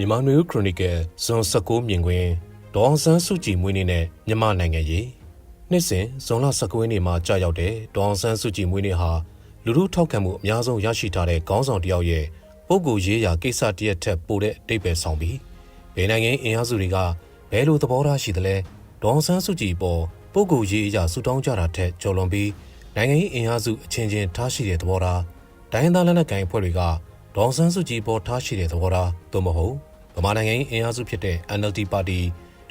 မြန်မာနွေဦးခရိုနီကယ်ဇွန်19မြင်ကွင်းဒေါအောင်ဆန်းစုကြည်မွေးနေ့နဲ့မြန်မာနိုင်ငံရေးနှစ်စဉ်ဇွန်လ19ရက်နေ့မှာကြာရောက်တဲ့ဒေါအောင်ဆန်းစုကြည်မွေးနေ့ဟာလူထုထောက်ခံမှုအများဆုံးရရှိထားတဲ့ခေါင်းဆောင်တစ်ယောက်ရဲ့ပုဂ္ဂိုလ်ရေးရာကိစ္စတစ်ရက်ထက်ပိုတဲ့အတိတ်ပဲဆောင်ပြီးဘယ်နိုင်ငံအင်အားစုတွေကဘယ်လိုသဘောထားရှိသလဲဒေါအောင်ဆန်းစုကြည်ပေါ်ပုဂ္ဂိုလ်ရေးအရာဆူတောင်းကြတာထက်ကျော်လွန်ပြီးနိုင်ငံရေးအင်အားစုအချင်းချင်းထားရှိတဲ့သဘောထားတိုင်းဒေသလက်နက်ကိုင်အဖွဲ့တွေကဒေါအောင်ဆန်းစုကြည်ပေါ်ထားရှိတဲ့သဘောထားသို့မဟုတ် ဗမာနိုင်ငံရေးအင်အားစုဖြစ်တဲ့ NLD ပါတီ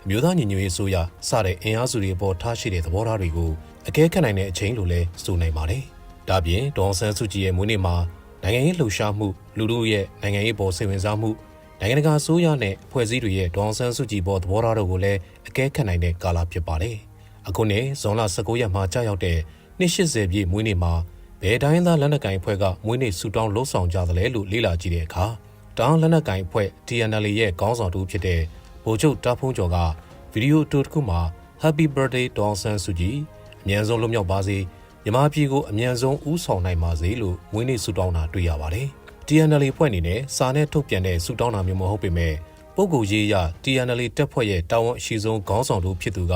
အမျိုးသားညီညွတ်ရေးအစိုးရစတဲ့အင်အားစုတွေပေါ်ထားရှိတဲ့သဘောထားတွေကိုအကဲခတ်နိုင်တဲ့အချိန်လို့လဲဆိုနိုင်ပါတယ်။ဒါပြင်ဒေါအောင်ဆန်းစုကြည်ရဲ့မွေးနေ့မှာနိုင်ငံရေးလှုပ်ရှားမှုလူထုရဲ့နိုင်ငံရေးပေါ်စိတ်ဝင်စားမှုနိုင်ငံတကာအစိုးရနဲ့အဖွဲ့အစည်းတွေရဲ့ဒေါအောင်ဆန်းစုကြည်ပေါ်သဘောထားတို့ကိုလည်းအကဲခတ်နိုင်တဲ့ကာလဖြစ်ပါတယ်။အခုနေ့ဇွန်လ19ရက်မှာကြာရောက်တဲ့နှစ်80ပြည့်မွေးနေ့မှာဘယ်တိုင်းသားလက်နက်ကိုင်အဖွဲ့ကမွေးနေ့ဆူတောင်းလှုံ့ဆော်ကြသလဲလို့လေ့လာကြည့်တဲ့အခါ တောင်လက်နက်ကိုင်အဖွဲ့ TNL ရဲ့ခေါင်းဆောင်တူဖြစ်တဲ့ဗိုလ်ချုပ်တာဖုံးကျော်ကဗီဒီယိုတူတစ်ခုမှာ Happy Birthday ဒေါအောင်ဆန်းစုကြည်အမြန်ဆုံးလွတ်မြောက်ပါစေမြမပြည်ကိုအမြန်ဆုံးဥဆောင်နိုင်ပါစေလို့မွေးနေ့ဆုတောင်းတာတွေ့ရပါတယ်။ TNL ဖွဲ့အနေနဲ့စာနဲ့ထုတ်ပြန်တဲ့ဆုတောင်းတာမျိုးမဟုတ်ပေမဲ့ပုဂ္ဂိုလ်ရေးအရ TNL တက်ဖွဲ့ရဲ့တာဝန်အရှိဆုံးခေါင်းဆောင်တူဖြစ်သူက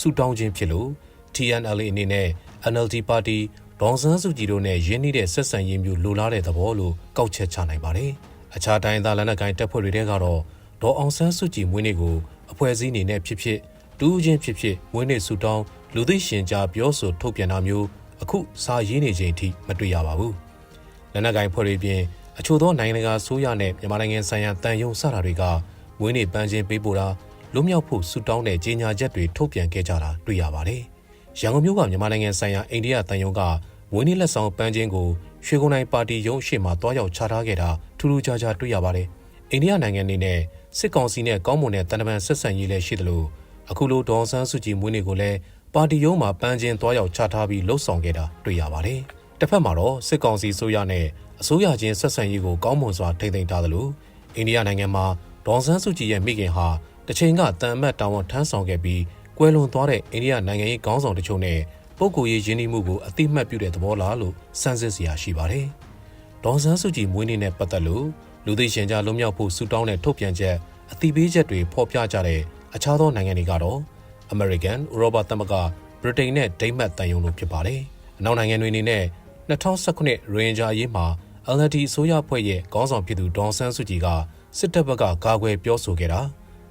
ဆုတောင်းခြင်းဖြစ်လို့ TNL အနေနဲ့ NLD ပါတီဒေါန်ဆန်းစုကြည်တို့နဲ့ရင်းနှီးတဲ့ဆက်ဆံရေးမျိုးလိုလားတဲ့သဘောလို့ကောက်ချက်ချနိုင်ပါတယ်။ အခြားတိုင်းသားလက်နက်ကိုင်တပ်ဖွဲ့တွေထဲကတော့ဒေါ်အောင်ဆန်းစုကြည်မွေးနေ့ကိုအဖွဲ့အစည်းအနေနဲ့ဖြစ်ဖြစ်တူးချင်းဖြစ်ဖြစ်မွေးနေ့ဆူတောင်းလူသိရှင်ကြားပြောဆိုထုတ်ပြန်တာမျိုးအခုစာရေးနေချိန်ထိမတွေ့ရပါဘူး။လက်နက်ကိုင်ဖွဲ့တွေပြင်အချို့သောနိုင်ငံတကာဆိုးရနဲ့မြန်မာနိုင်ငံဆိုင်ရာတန်ယုံစတာတွေကမွေးနေ့ပန်းချင်းပေးပို့တာလွတ်မြောက်ဖို့ဆူတောင်းတဲ့ကြေညာချက်တွေထုတ်ပြန်ခဲ့ကြတာတွေ့ရပါတယ်။ရန်ကုန်မြို့ကမြန်မာနိုင်ငံဆိုင်ရာအိန္ဒိယတန်ယုံကမွေးနေ့လက်ဆောင်ပန်းချင်းကို ရွှေကုန်းတိုင်းပါတီရုံးရှိမှတွားရောက်ချထားခဲ့တာထူးထူးခြားခြားတွေ့ရပါတယ်။အိန္ဒိယနိုင်ငံအနေနဲ့စစ်ကောင်စီနဲ့ကောင်းမွန်တဲ့တန်တမန်ဆက်ဆံရေးလည်းရှိသလိုအခုလိုဒေါန်ဆန်းစုကြည်မွေးနေ့ကိုလည်းပါတီရုံးမှာပန်းချင်းတွားရောက်ချထားပြီးလှုပ်ဆောင်ခဲ့တာတွေ့ရပါတယ်။တစ်ဖက်မှာတော့စစ်ကောင်စီဆိုရနဲ့အစိုးရချင်းဆက်ဆံရေးကိုကောင်းမွန်စွာထိန်းသိမ်းထားသလိုအိန္ဒိယနိုင်ငံမှာဒေါန်ဆန်းစုကြည်ရဲ့မိခင်ဟာတချိန်ကတန်အမတ်တာဝန်ထမ်းဆောင်ခဲ့ပြီးကွယ်လွန်သွားတဲ့အိန္ဒိယနိုင်ငံရေးခေါင်းဆောင်တချို့နဲ့ ပုဂ္ဂိုလ်ရေးရင်းနှီးမှုကိုအတိမတ်ပြုတဲ့သဘောလားလို့စမ်းစစ်စရာရှိပါတယ်။ဒေါန်ဆန်းစုကြည်မွေးနေ့နဲ့ပတ်သက်လို့လူသိရှင်ကြားလွတ်မြောက်ဖို့ဆုတောင်းတဲ့ထုတ်ပြန်ချက်အတိပေးချက်တွေဖော်ပြကြတဲ့အခြားသောနိုင်ငံတွေကတော့ American, ဥရောပသမဂ္ဂဗြိတိန်နဲ့ဒိန်းမတ်တန်ယုံတို့ဖြစ်ပါတယ်။အနောက်နိုင်ငံတွေအနေနဲ့2019ရိုဟင်ဂျာရေးမှာ LND အစိုးရဖွဲ့ရဲ့ခေါင်းဆောင်ဖြစ်သူဒေါန်ဆန်းစုကြည်ကစစ်တပ်ဘက်ကကာကွယ်ပြောဆိုခဲ့တာ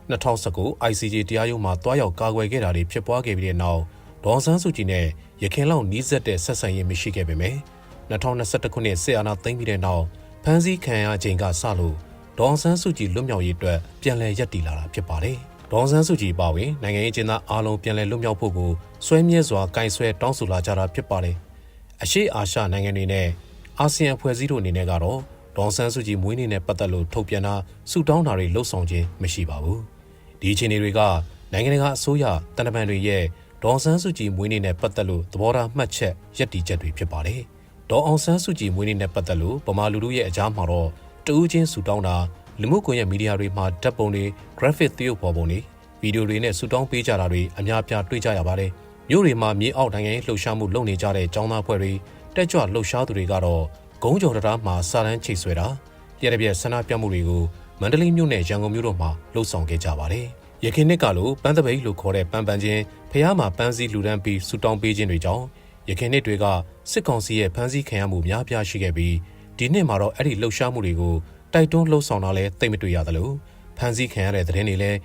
2019 ICJ တရားရုံးမှာတွားရောက်ကာကွယ်ခဲ့တာတွေဖြစ်ပွားခဲ့ပြီးတဲ့နောက် ဒေါန်ဆန်းစုကြည်နဲ့ရခိုင်လောက်နီးစပ်တဲ့ဆက်ဆံရေးမရှိခဲ့ပေမယ့်2021ခုနှစ်စစ်အာဏာသိမ်းပြီးတဲ့နောက်ဖမ်းဆီးခံရချိန်ကစလို့ဒေါန်ဆန်းစုကြည်လွတ်မြောက်ရေးအတွက်ပြန်လည်ရပ်တည်လာတာဖြစ်ပါတယ်။ဒေါန်ဆန်းစုကြည်ပါဝင်နိုင်ငံရေးကျင်းသားအားလုံးပြန်လည်လွတ်မြောက်ဖို့ကိုဆွဲမြဲစွာကင်ဆယ်တောင်းဆိုလာကြတာဖြစ်ပါတယ်။အရှိအာရှနိုင်ငံတွေနဲ့အာဆီယံအဖွဲ့အစည်းတို့အနေနဲ့ကတော့ဒေါန်ဆန်းစုကြည်မွေးနေ့နဲ့ပတ်သက်လို့ထုတ်ပြန်တာဆုတောင်းတာတွေလှုပ်ဆောင်ခြင်းမရှိပါဘူး။ဒီအခြေအနေတွေကနိုင်ငံတကာအစိုးရတန်တမန်တွေရဲ့ ဒေါအောင်ဆန်းစုကြည်မွေးနေ့နဲ့ပတ်သက်လို့သဘောထားမှတ်ချက်ရက်တီချက်တွေဖြစ်ပါတယ်။ဒေါအောင်ဆန်းစုကြည်မွေးနေ့နဲ့ပတ်သက်လို့ဗမာလူထုရဲ့အကြားမှာတော့တူးချင်းဆူတောင်းတာလူမှုကွန်ရက်မီဒီယာတွေမှာဓာတ်ပုံတွေ graphic သရုပ်ပေါ်ပုံတွေဗီဒီယိုတွေနဲ့ဆူတောင်းပေးကြတာတွေအများပြားတွေ့ကြရပါတယ်။မြို့တွေမှာမြေအောက်နိုင်ငံရေးလှုပ်ရှားမှုလုပ်နေကြတဲ့ចောင်းသားဖွဲ့တွေတက်ကြွလှုပ်ရှားသူတွေကတော့ဂုံးကြော်တရားမှာစာတန်းချိတ်ဆွဲတာပြည့်တဲ့ပြည့်ဆန္ဒပြမှုတွေကိုမန္တလေးမြို့နဲ့ရန်ကုန်မြို့တို့မှာလှုပ်ဆောင်ခဲ့ကြပါတယ်။ ရခိုင်နှစ်ကလိုပန်းတပိတ်လို့ခေါ်တဲ့ပန်းပန်းချင်းဖះမှာပန်းစည်းလူဒန်းပြီးဆူတောင်းပေးခြင်းတွေကြောင့်ရခိုင်နှစ်တွေကစစ်ကောင်စီရဲ့ဖမ်းဆီးခံရမှုများပြားရှိခဲ့ပြီးဒီနှစ်မှာတော့အဲ့ဒီလှုပ်ရှားမှုတွေကိုတိုက်တွန်းလှုပ်ဆောင်တာလဲသိမ့်မတွေ့ရသလိုဖမ်းဆီးခံရတဲ့သတင်းတွေလည်း